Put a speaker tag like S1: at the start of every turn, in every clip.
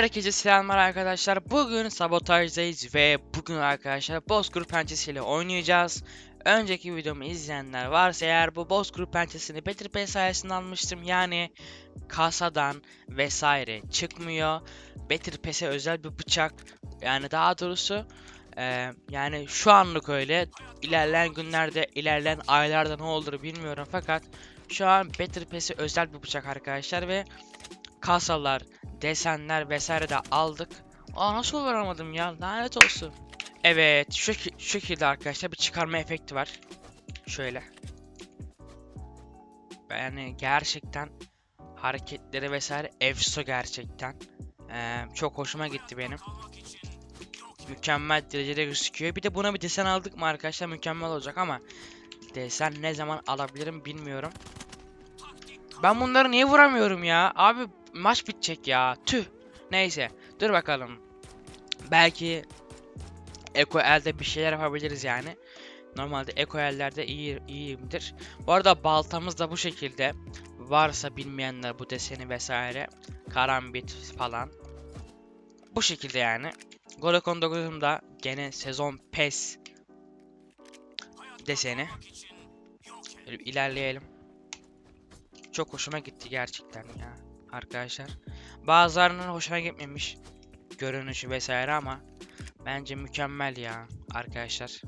S1: Herkese selamlar arkadaşlar. Bugün sabotajdayız ve bugün arkadaşlar Bozkır pençesiyle oynayacağız. Önceki videomu izleyenler varsa eğer bu Bozkır pençesini Better Pay sayesinde almıştım. Yani kasadan vesaire çıkmıyor. Better Pass'e özel bir bıçak. Yani daha doğrusu e, yani şu anlık öyle. İlerleyen günlerde, ilerleyen aylarda ne olur bilmiyorum fakat şu an Better Pass'e özel bir bıçak arkadaşlar ve kasalar, desenler vesaire de aldık. Aa nasıl varamadım ya? Lanet olsun. Evet, şu, şu şekilde arkadaşlar bir çıkarma efekti var. Şöyle. Yani gerçekten hareketleri vesaire efso gerçekten. Ee, çok hoşuma gitti benim. Mükemmel derecede gözüküyor. Bir de buna bir desen aldık mı arkadaşlar mükemmel olacak ama desen ne zaman alabilirim bilmiyorum. Ben bunları niye vuramıyorum ya? Abi maç bitecek ya. Tüh. Neyse. Dur bakalım. Belki Eko elde bir şeyler yapabiliriz yani. Normalde Eko ellerde iyi iyiyimdir. Bu arada baltamız da bu şekilde. Varsa bilmeyenler bu deseni vesaire. Karambit falan. Bu şekilde yani. Golokon 9'umda gene sezon PES deseni. Böyle ilerleyelim. Çok hoşuma gitti gerçekten ya arkadaşlar. Bazılarının hoşuna gitmemiş görünüşü vesaire ama bence mükemmel ya arkadaşlar.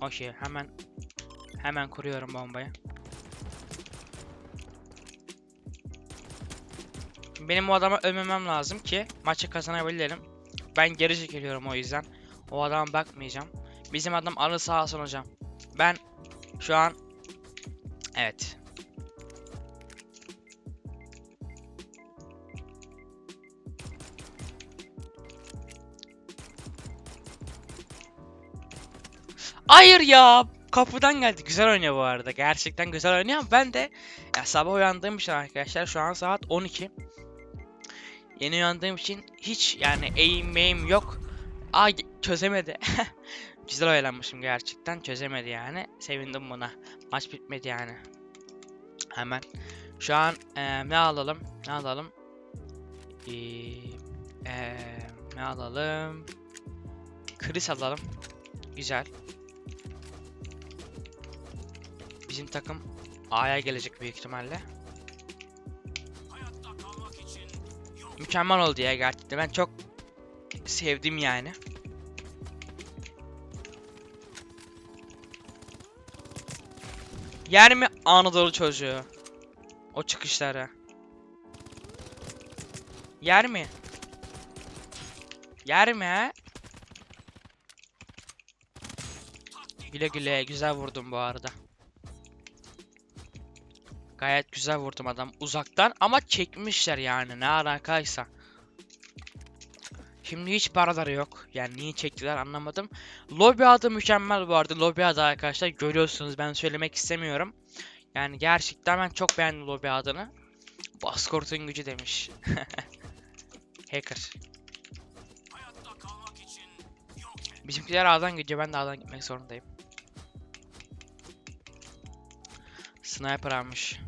S1: Okey hemen hemen kuruyorum bombayı. Benim o adama ölmemem lazım ki maçı kazanabilirim. Ben geri çekiliyorum o yüzden. O adama bakmayacağım. Bizim adam alır sağ olsun hocam. Ben şu an Evet. Hayır ya. Kapıdan geldi. Güzel oynuyor bu arada. Gerçekten güzel oynuyor ben de ya sabah uyandığım için arkadaşlar şu an saat 12. Yeni uyandığım için hiç yani aim aim yok. Aa çözemedi. güzel oyalanmışım gerçekten. Çözemedi yani. Sevindim buna. Maç bitmedi yani. Hemen. Şu an eee, ne alalım? Ne alalım? Eee, eee, ne alalım? Chris alalım. Güzel. Bizim takım A'ya gelecek büyük ihtimalle. Mükemmel oldu ya gerçekten. Ben çok sevdim yani. Yer mi Anadolu çocuğu? O çıkışları. Yer mi? Yer mi he? Güle güle güzel vurdum bu arada. Gayet güzel vurdum adam uzaktan ama çekmişler yani ne alakaysa. Şimdi hiç paraları yok. Yani niye çektiler anlamadım. Lobby adı mükemmel bu arada. Lobby adı arkadaşlar görüyorsunuz ben söylemek istemiyorum. Yani gerçekten ben çok beğendim lobby adını. Baskort'un gücü demiş. Hacker. Bizimkiler A'dan gidiyor ben de A'dan gitmek zorundayım. Sniper almış.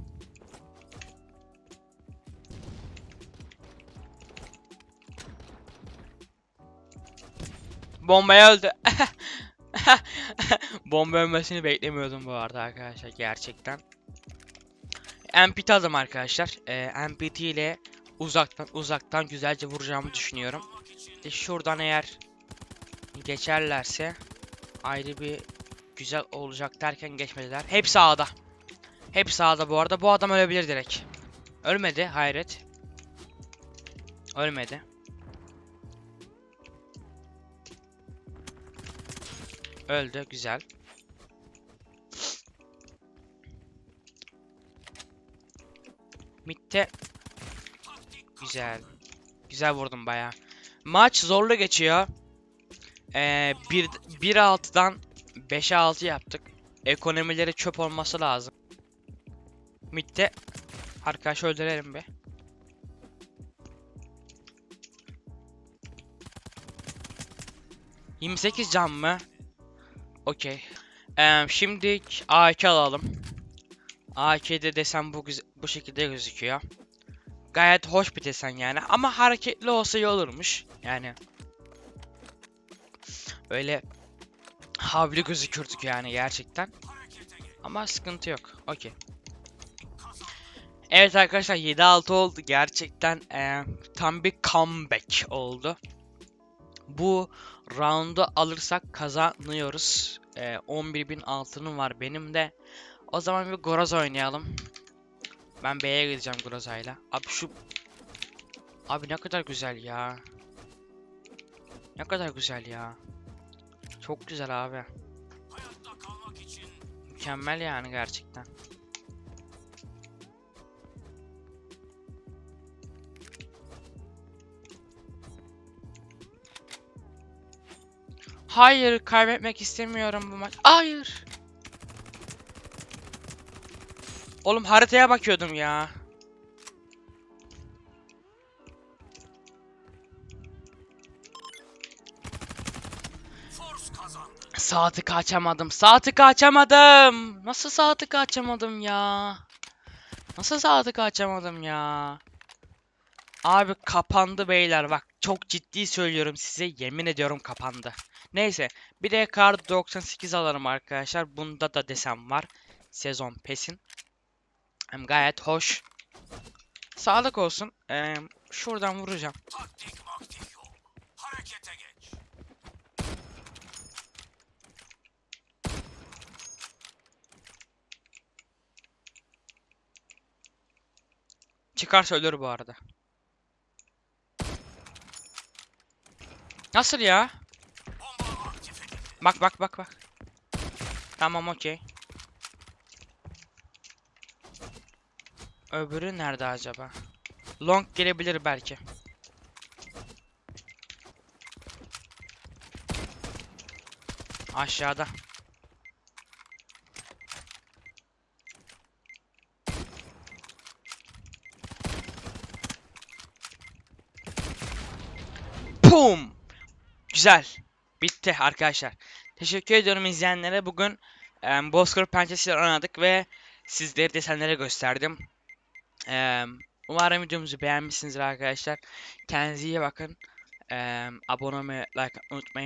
S1: Bombaya öldü. Bomba ölmesini beklemiyordum bu arada arkadaşlar gerçekten. MPT aldım arkadaşlar. Ee, MPT ile uzaktan uzaktan güzelce vuracağımı düşünüyorum. İşte şuradan eğer geçerlerse ayrı bir güzel olacak derken geçmediler. Hep sağda. Hep sağda bu arada. Bu adam ölebilir direkt. Ölmedi hayret. Ölmedi. Öldü güzel. Mitte güzel. Güzel vurdum baya. Maç zorlu geçiyor. Ee, 1 1-6'dan 5'e 6 yaptık. Ekonomileri çöp olması lazım. Mitte arkadaş öldürelim be. ...28 can mı? Okey. Ee, şimdi AK alalım. AK'de desem bu bu şekilde gözüküyor. Gayet hoş bir desen yani ama hareketli olsa iyi olurmuş. Yani öyle havli gözükürdük yani gerçekten. Ama sıkıntı yok. Okey. Evet arkadaşlar 7-6 oldu. Gerçekten eee, tam bir comeback oldu. Bu roundu alırsak kazanıyoruz. Eee 11.000 altınım var benim de. O zaman bir Groz oynayalım. Ben B'ye gideceğim Groza'yla. Abi şu... Abi ne kadar güzel ya. Ne kadar güzel ya. Çok güzel abi. Mükemmel yani gerçekten. Hayır, kaybetmek istemiyorum bu maç. Hayır. Oğlum haritaya bakıyordum ya. Saati açamadım. Saati açamadım. Nasıl saati açamadım ya? Nasıl saati açamadım ya? Abi kapandı beyler bak çok ciddi söylüyorum size yemin ediyorum kapandı. Neyse bir de kar 98 alırım arkadaşlar. Bunda da desem var. Sezon pesin. Hem gayet hoş. Sağlık olsun. Ee, şuradan vuracağım.
S2: Taktik maktik yok.
S1: Çıkarsa ölür bu arada. Nasıl ya? Bak bak bak bak. Tamam okey. Öbürü nerede acaba? Long gelebilir belki. Aşağıda. Pum! Güzel. Bitti arkadaşlar. Teşekkür ediyorum izleyenlere. Bugün em, Bozkır pençesiyle oynadık ve sizlere desenleri gösterdim. Em, umarım videomuzu beğenmişsinizdir arkadaşlar. Kendinize iyi bakın. Em, abone olmayı, like unutmayın.